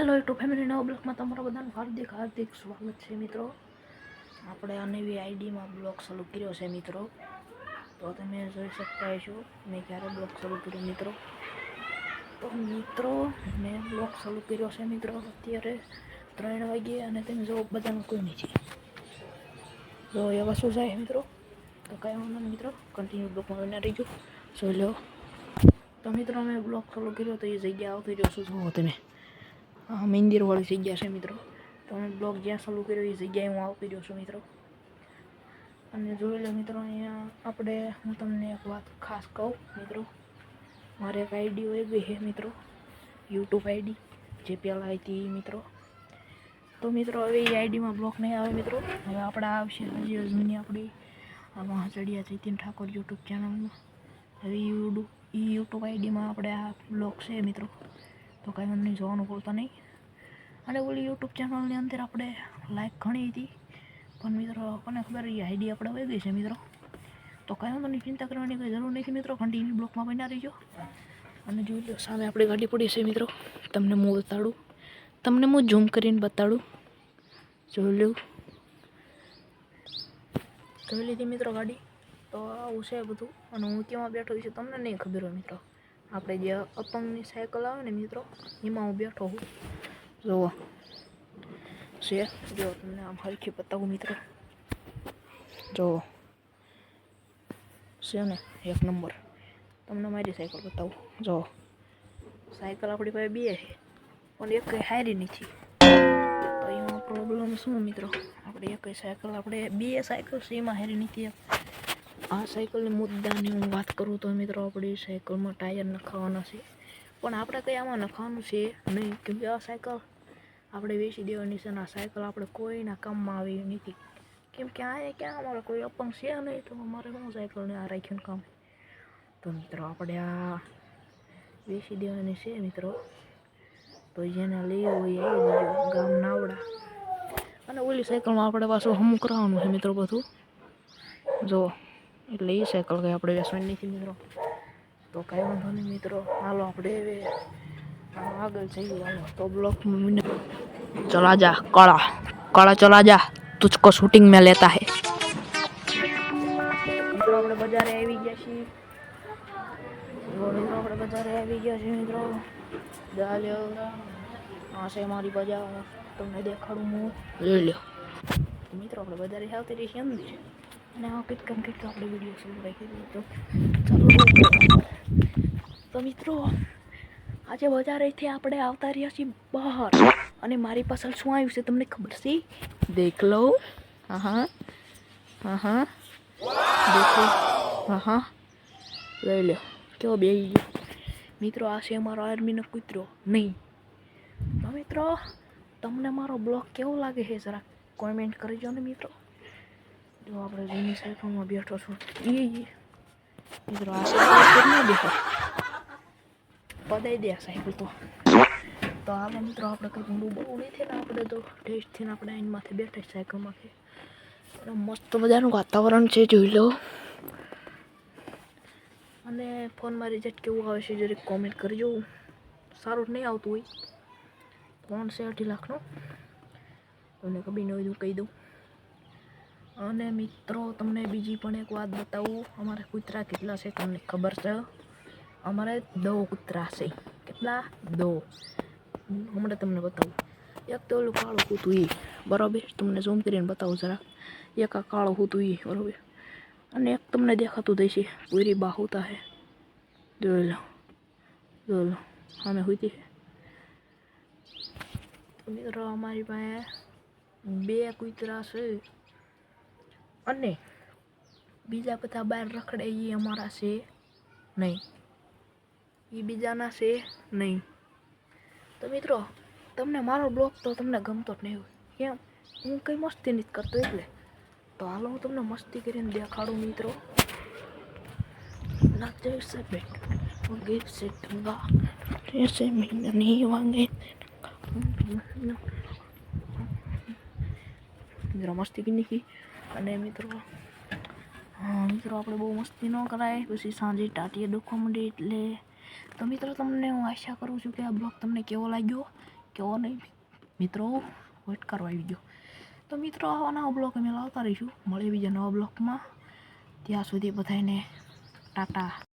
YouTube family નવા બ્લોગમાં તમારા બધાનું હાર્દિક હાર્દિક સ્વાગત છે મિત્રો. આપણે આ નવી આઈડીમાં બ્લોગ શરૂ કર્યો છે મિત્રો. તો તમે જોઈ શકતા છો મેં ક્યારે બ્લોગ શરૂ કર્યો મિત્રો? તો મિત્રો, મેં બ્લોગ શરૂ કર્યો છે મિત્રો અત્યારે ત્રણ વાગે અને તમે જો બધાનું કોઈ નથી જો એવા શું જાય મિત્રો? તો કાંઈ વાંધો નહીં મિત્રો કન્ટિન્યુ બ્લોગમાં બના રહીજો જોઈ લો. તો મિત્રો, મેં બ્લોગ શરૂ કર્યો તો એ જગ્યા આવતી રહ્યો શું જોવો તમે? મંદિરવાળી જગ્યા છે મિત્રો તો મેં બ્લોગ જ્યાં ચાલુ કર્યો એ જગ્યાએ હું આવી રહ્યો છું મિત્રો અને જોઈ લો મિત્રો અહીંયા આપણે હું તમને એક વાત ખાસ કહું મિત્રો મારે એક આઈડી હોય ગઈ છે મિત્રો યુટ્યુબ આઈડી જે પહેલાં હતી મિત્રો તો મિત્રો હવે એ આઈડીમાં બ્લોક નહીં આવે મિત્રો હવે આપણે આવશે હજી હજુની આપણી આમાં ચડિયા ચૈતન ઠાકોર યુટ્યુબ ચેનલમાં હવે યુટ્યુબ એ યુટ્યુબ આઈડીમાં આપણે આ બ્લોગ છે મિત્રો તો કાંઈ નહીં, જોવાનું ભૂલતા નહીં. અને ઓલી યુટ્યુબ ચેનલની અંદર આપણે લાઈક ઘણી હતી. પણ મિત્રો કોને ખબર એ આઈડી આપણે વહી ગઈ છે મિત્રો. તો કાંઈ વાંધો નહીં, ચિંતા કરવાની કંઈ જરૂર નથી મિત્રો. કન્ટિન્યુ બ્લોકમાં બન્યા રહીજો. અને જોઈ લો, સામે આપણી ગાડી પડી છે મિત્રો. તમને હું બતાડું. તમને હું ઝૂમ કરીને બતાડું. જોઈ લઉં જોઈ લીધી મિત્રો ગાડી. તો આવું છે બધું. અને હું ત્યાં બેઠો છું તમને નહીં ખબર હોય મિત્રો. આપણે જે અપંગની સાયકલ આવે ને મિત્રો, એમાં હું બેઠો છું. જુઓ. છે. જો તમને આમ હરખી બતાવું મિત્રો. જુઓ. છે ને, એક નંબર. તમને મારી સાયકલ બતાવું. જુઓ. સાયકલ આપણી પાસે બે છે, પણ એક કંઈ હારી નથી. તો એમાં પ્રોબ્લેમ શું મિત્રો? આપણે એક સાયકલ, આપણે બે સાયકલ છે, એમાં હારી નથી આ સાયકલની મુદ્દાની હું વાત કરું તો મિત્રો આપણી સાયકલમાં ટાયર નખાવાના છે. પણ આપણે કંઈ આમાં નખાવાનું છે નહીં કેમકે આ સાયકલ આપણે વેચી દેવાની છે અને આ સાયકલ આપણે કોઈના કામમાં આવી નથી. કેમ કે આ ક્યાં અમારે કોઈ અપંગ છે નહીં, તો અમારે શું સાયકલને આ રાખ્યું કામ? તો મિત્રો આપણે આ વેચી દેવાની છે મિત્રો. તો જેને લેવું હોય એ ગામ નાવડા. અને ઓલી સાયકલમાં આપણે પાછું હમું કરાવવાનું છે મિત્રો બધું. જો. એટલે એ સાયકલ કંઈ આપણે વેસવાની નથી મિત્રો. તો કાંઈ વાંધો નહીં મિત્રો. હાલો આપણે હવે આગળ જઈએ. હાલો, તો બ્લોક ચલા જા, કાળા. કાળા ચલા જા. તુચકો શૂટિંગ મેં લેતા હે. મિત્રો, આપણે બજારે આવી ગયા છીએ. મિત્રો, આપણે બજારે આવી ગયા છીએ મિત્રો. ચાલ્યો મારી બજાર. તમને દેખાડું હું. લઈ લ્યો. મિત્રો, આપણે બજારે આવતી રહીશું એમ અને આ કંઈક કામ કંઈક આપણે વીડિયો શરૂ રાખી દીધો તો ચાલો તો મિત્રો આજે બજારેથી આપણે આવતા રહ્યા છીએ બહાર. અને મારી પાછળ શું આવ્યું છે તમને ખબર છે? દેખ લો. હા હા હા હા દેખો હા હા લઈ લો કેવો બે મિત્રો આ છે અમારો આર્મીનો કૂતરો. નહીં. તો મિત્રો તમને મારો બ્લોગ કેવો લાગે છે? જરા કોમેન્ટ કરજો ને મિત્રો. જો આપણે જૂની સાયકલમાં બેઠો છું. એ મિત્રો, આ સાયકલ ના બેઠો? પદાઈ દે આ સાયકલ તો. તો હાલો મિત્રો આપણે કંઈક ઊંડું બહુ નહીં થાય આપણે તો ટેસ્ટ થઈને આપણે આઈન માથે બેઠા સાયકલમાંથી એટલે મસ્ત મજાનું વાતાવરણ છે, જોઈ લો. અને ફોનમાં રિઝલ્ટ કેવું આવે છે, જરીક કોમેન્ટ કરજો. સારું નહીં આવતું હોય. ફોન છે અઢી લાખનો? તમને કભી નવી કહી દઉં. અને મિત્રો, તમને બીજી પણ એક વાત બતાવું. અમારે કૂતરા કેટલા છે તમને ખબર છે? અમારે દો કૂતરા છે. કેટલા? દો. હમણાં તમને બતાવું. એક તો ઓલું કાળું કૂતું એ બરાબર? તમને ઝૂમ કરીને બતાવું જરા એક આ કાળું કૂતું એ બરાબર? અને એક તમને દેખાતું દેશે પૂરી બાહુતા હે. જોઈ લો. જોઈ લો. અમે હોતી તો મિત્રો, અમારી પાસે બે કૂતરા છે. અને બીજા બધા બહાર રખડે એ અમારા છે નહીં. એ બીજાના છે નહીં. તો મિત્રો, તમને મારો બ્લોગ તો તમને ગમતો જ નહીં હોય. કેમ? હું કંઈ મસ્તી નથી કરતો એટલે. તો હાલો હું તમને મસ્તી કરીને દેખાડું મિત્રો. ના જૈસે બેટ ગીત છે ટંગા જૈસે નહીં વાંગે મિત્રો, મસ્તી કરી નાખી. અને મિત્રો મિત્રો આપણે બહુ મસ્તી ન કરાય. પછી સાંજે ટાટીએ દુખવા માંડી એટલે તો મિત્રો, તમને હું આશા કરું છું કે આ બ્લોગ તમને કેવો લાગ્યો? કેવો નહીં? મિત્રો, વેટ કરવા આવી ગયો. તો મિત્રો, આવા નવા બ્લોક અમે લાવતા રહીશું. મળીએ બીજા નવા બ્લોકમાં ત્યાં સુધી બધાને ટાટા.